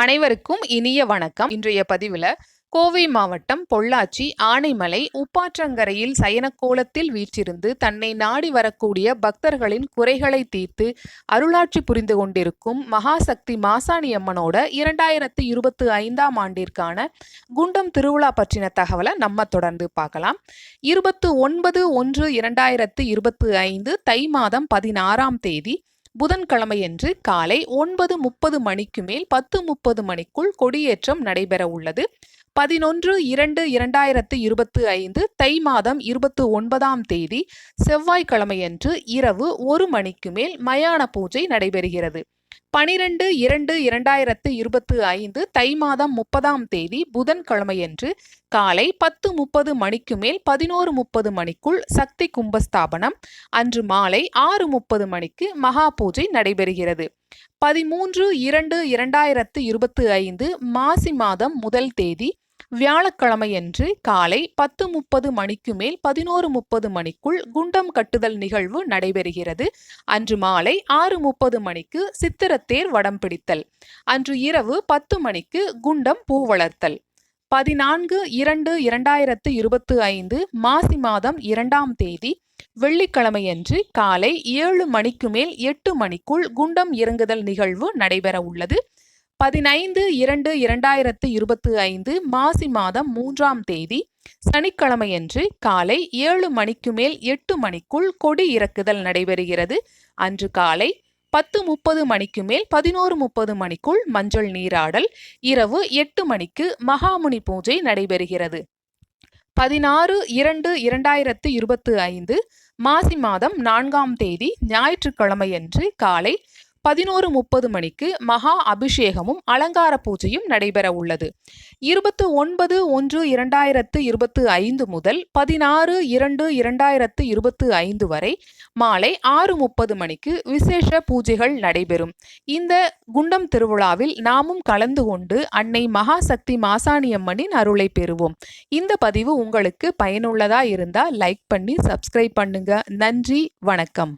அனைவருக்கும் இனிய வணக்கம். இன்றைய பதிவில் கோவை மாவட்டம் பொள்ளாச்சி ஆனைமலை உப்பாற்றங்கரையில் சயனக்கோலத்தில் வீற்றிருந்து தன்னை நாடி வரக்கூடிய பக்தர்களின் குறைகளை தீர்த்து அருளாட்சி புரிந்து கொண்டிருக்கும் மகாசக்தி மாசாணி அம்மனோட இரண்டாயிரத்தி இருபத்தி ஐந்தாம் ஆண்டிற்கான குண்டம் திருவிழா பற்றின தகவலை நம்ம தொடர்ந்து பார்க்கலாம். இருபத்து ஒன்பது ஒன்று இரண்டாயிரத்து இருபத்தி ஐந்து தை மாதம் பதினாறாம் தேதி புதன்கிழமையன்று காலை ஒன்பது முப்பது மணிக்கு மேல் பத்து முப்பது மணிக்குள் கொடியேற்றம் நடைபெற உள்ளது. பதினொன்று இரண்டு இரண்டாயிரத்து இருபத்தி ஐந்து தை மாதம் இருபத்தி ஒன்பதாம் தேதி செவ்வாய்க்கிழமையன்று இரவு ஒரு மணிக்கு மேல் மயான பூஜை நடைபெறுகிறது. பனிரெண்டு இரண்டு இரண்டாயிரத்து இருபத்து ஐந்து தை மாதம் முப்பதாம் தேதி புதன்கிழமையன்று காலை பத்து முப்பது மணிக்கு மேல் பதினோரு முப்பது மணிக்குள் சக்தி கும்பஸ்தாபனம் அன்று மாலை ஆறு முப்பது மணிக்கு மகா பூஜை நடைபெறுகிறது. பதிமூன்று இரண்டு இரண்டாயிரத்து இருபத்து ஐந்து மாசி மாதம் முதல் தேதி வியாழக்கிழமையன்று காலை பத்து முப்பது மணிக்கு மேல் பதினோரு முப்பது மணிக்குள் குண்டம் கட்டுதல் நிகழ்வு நடைபெறுகிறது. அன்று மாலை ஆறு முப்பது மணிக்கு சித்திரத்தேர் வடம் பிடித்தல். அன்று இரவு பத்து மணிக்கு குண்டம் பூ வளர்த்தல். பதினான்கு இரண்டு இரண்டாயிரத்து இருபத்தி ஐந்து மாசி மாதம் இரண்டாம் தேதி வெள்ளிக்கிழமையன்று காலை ஏழு மணிக்கு மேல் எட்டு மணிக்குள் குண்டம் இறங்குதல் நிகழ்வு நடைபெற உள்ளது பதினைந்து இரண்டு இரண்டாயிரத்து இருபத்தி ஐந்து மாசி மாதம் மூன்றாம் தேதி சனிக்கிழமையன்று காலை ஏழு மணிக்கு மேல் எட்டு மணிக்குள் கொடி இறக்குதல் நடைபெறுகிறது. அன்று காலை பத்து முப்பது மணிக்கு மேல் பதினோரு முப்பது மணிக்குள் மஞ்சள் நீராடல் இரவு எட்டு மணிக்கு மகாமுனி பூஜை நடைபெறுகிறது. பதினாறு இரண்டு இரண்டாயிரத்து இருபத்தி ஐந்து மாசி மாதம் நான்காம் தேதி ஞாயிற்றுக்கிழமையன்று காலை பதினோரு முப்பது மணிக்கு மகா அபிஷேகமும் அலங்கார பூஜையும் நடைபெற உள்ளது. இருபத்து ஒன்பது ஒன்று இரண்டாயிரத்து இருபத்து ஐந்து முதல் பதினாறு இரண்டு இரண்டாயிரத்து இருபத்து ஐந்து வரை மாலை ஆறு முப்பது மணிக்கு விசேஷ பூஜைகள் நடைபெறும். இந்த குண்டம் திருவிழாவில் நாமும் கலந்து கொண்டு அன்னை மகாசக்தி மாசாணியம்மனின் அருளை பெறுவோம். இந்த பதிவு உங்களுக்கு பயனுள்ளதா இருந்தா லைக் பண்ணி சப்ஸ்கிரைப் பண்ணுங்க. நன்றி வணக்கம்.